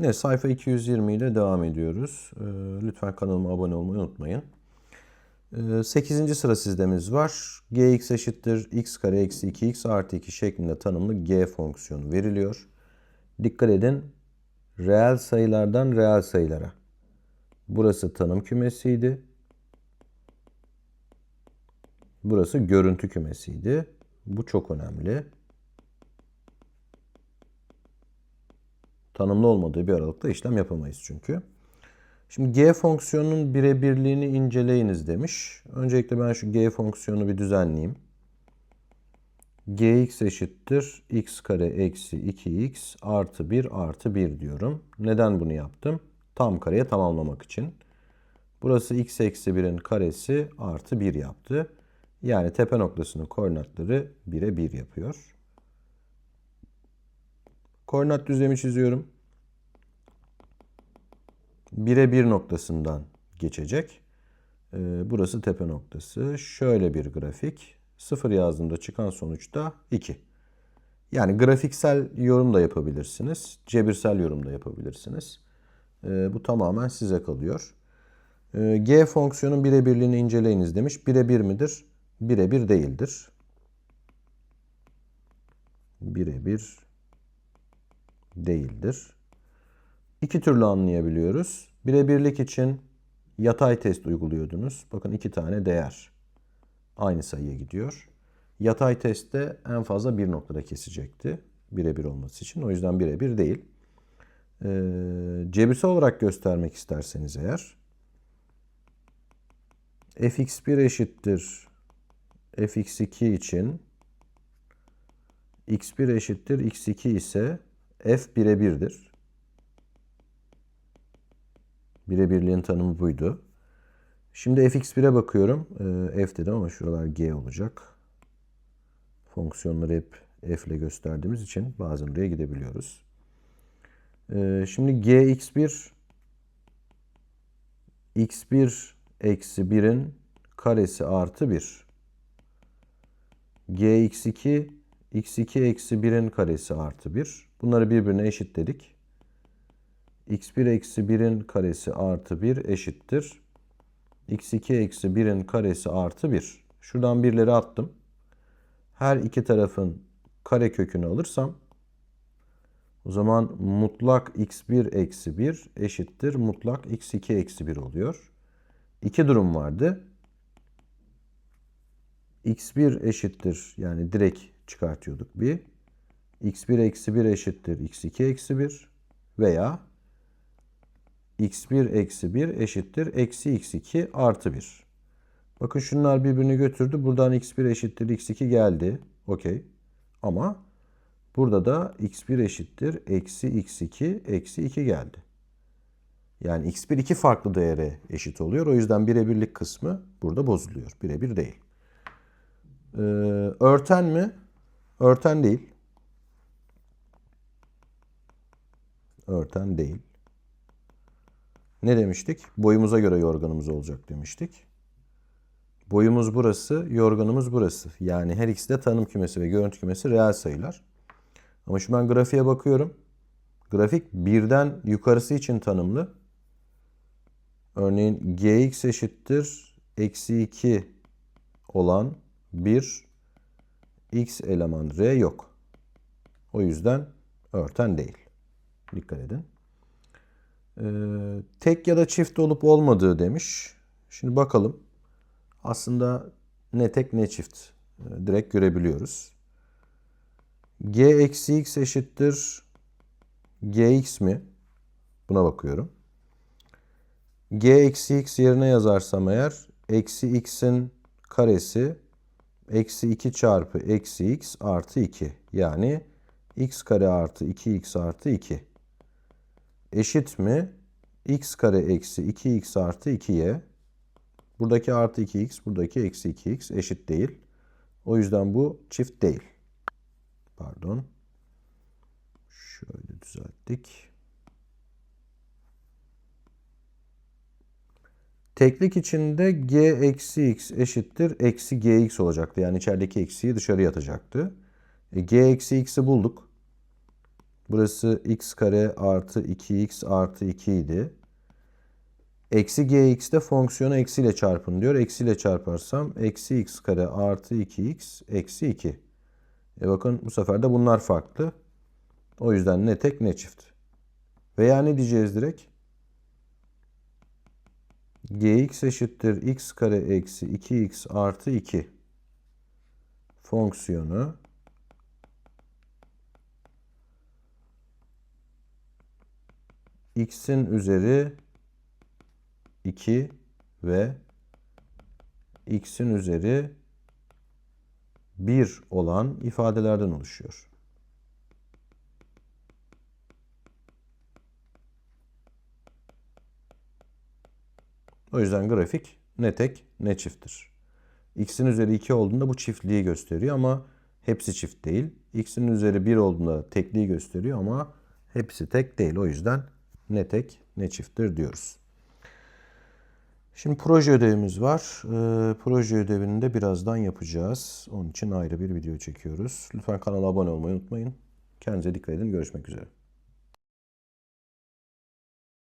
Ne sayfa 220 ile devam ediyoruz. Ee, lütfen kanalıma abone olmayı unutmayın. 8. sıra sizlemiz var. gx eşittir x kare eksi 2x artı 2 şeklinde tanımlı g fonksiyonu veriliyor. Dikkat edin. Reel sayılardan reel sayılara. Burası tanım kümesiydi. Burası görüntü kümesiydi. Bu çok önemli. Tanımlı olmadığı bir aralıkta işlem yapamayız çünkü. Şimdi g fonksiyonunun birebirliğini inceleyiniz demiş. Öncelikle ben şu g fonksiyonu bir düzenleyeyim. gx eşittir x kare eksi 2x artı 1 artı 1 diyorum. Neden bunu yaptım? Tam kareye tamamlamak için. Burası x eksi 1'in karesi artı 1 yaptı. Yani tepe noktasının koordinatları 1'e 1 yapıyor. Koordinat düzlemi çiziyorum. 1'e 1 noktasından geçecek. Ee, burası tepe noktası. Şöyle bir grafik. 0 yazdığımda çıkan sonuç da 2. Yani grafiksel yorum da yapabilirsiniz. Cebirsel yorum da yapabilirsiniz. Ee, bu tamamen size kalıyor. Ee, G fonksiyonun birebirliğini inceleyiniz demiş. Birebir midir? Birebir değildir. Birebir değildir. İki türlü anlayabiliyoruz. Birebirlik için yatay test uyguluyordunuz. Bakın iki tane değer aynı sayıya gidiyor. Yatay testte en fazla bir noktada kesecekti. Birebir olması için. O yüzden birebir değil. Ee, cebirsel olarak göstermek isterseniz eğer fx1 eşittir fx2 için x1 eşittir x2 ise f birebirdir. Birebirliğin tanımı buydu. Şimdi fx1'e bakıyorum. Ee, f dedim ama şuralar g olacak. Fonksiyonları hep f ile gösterdiğimiz için bazen oraya gidebiliyoruz. Ee, şimdi gx1 x1 eksi 1'in karesi artı 1. gx2 x2 eksi 1'in karesi artı 1. Bunları birbirine eşitledik. x1 eksi 1'in karesi artı 1 eşittir. x2 eksi 1'in karesi artı 1. Şuradan birleri attım. Her iki tarafın kare kökünü alırsam o zaman mutlak x1 eksi 1 eşittir mutlak x2 eksi 1 oluyor. İki durum vardı. x1 eşittir yani direkt çıkartıyorduk bir. X1 eksi 1 eşittir x2 eksi 1 veya x1 eksi 1 eşittir eksi x2 artı 1. Bakın şunlar birbirini götürdü. Buradan x1 eşittir x2 geldi. Okey. Ama burada da x1 eşittir eksi x2 eksi 2 geldi. Yani x1 iki farklı değere eşit oluyor. O yüzden birebirlik kısmı burada bozuluyor. Birebir değil. Ee, örten mi? Örten değil. Örten değil. Ne demiştik? Boyumuza göre yorganımız olacak demiştik. Boyumuz burası, yorganımız burası. Yani her ikisi de tanım kümesi ve görüntü kümesi reel sayılar. Ama şu ben grafiğe bakıyorum. Grafik birden yukarısı için tanımlı. Örneğin gx eşittir eksi 2 olan bir x eleman r yok. O yüzden örten değil. Dikkat edin. Ee, tek ya da çift olup olmadığı demiş. Şimdi bakalım. Aslında ne tek ne çift. Ee, direkt görebiliyoruz. g eksi x eşittir gx mi? Buna bakıyorum. g eksi x yerine yazarsam eğer eksi x'in karesi eksi 2 çarpı eksi x artı 2. Yani x kare artı 2x artı 2. Eşit mi? x kare eksi 2x artı 2y. Buradaki artı 2x, buradaki eksi 2x eşit değil. O yüzden bu çift değil. Pardon. Şöyle düzelttik. Teklik içinde g eksi x eşittir eksi gx olacaktı. Yani içerideki eksiyi dışarıya atacaktı. E, g eksi x'i bulduk. Burası x kare artı 2x artı 2 idi. Eksi gx'de fonksiyonu eksiyle çarpın diyor. Eksiyle çarparsam eksi x kare artı 2x eksi 2. E bakın bu sefer de bunlar farklı. O yüzden ne tek ne çift. Veya ne diyeceğiz direkt? gx eşittir x kare eksi 2x artı 2 fonksiyonu x'in üzeri 2 ve x'in üzeri 1 olan ifadelerden oluşuyor. O yüzden grafik ne tek ne çifttir. x'in üzeri 2 olduğunda bu çiftliği gösteriyor ama hepsi çift değil. x'in üzeri 1 olduğunda tekliği gösteriyor ama hepsi tek değil. O yüzden ne tek ne çifttir diyoruz. Şimdi proje ödevimiz var. Ee, proje ödevini de birazdan yapacağız. Onun için ayrı bir video çekiyoruz. Lütfen kanala abone olmayı unutmayın. Kendinize dikkat edin. Görüşmek üzere.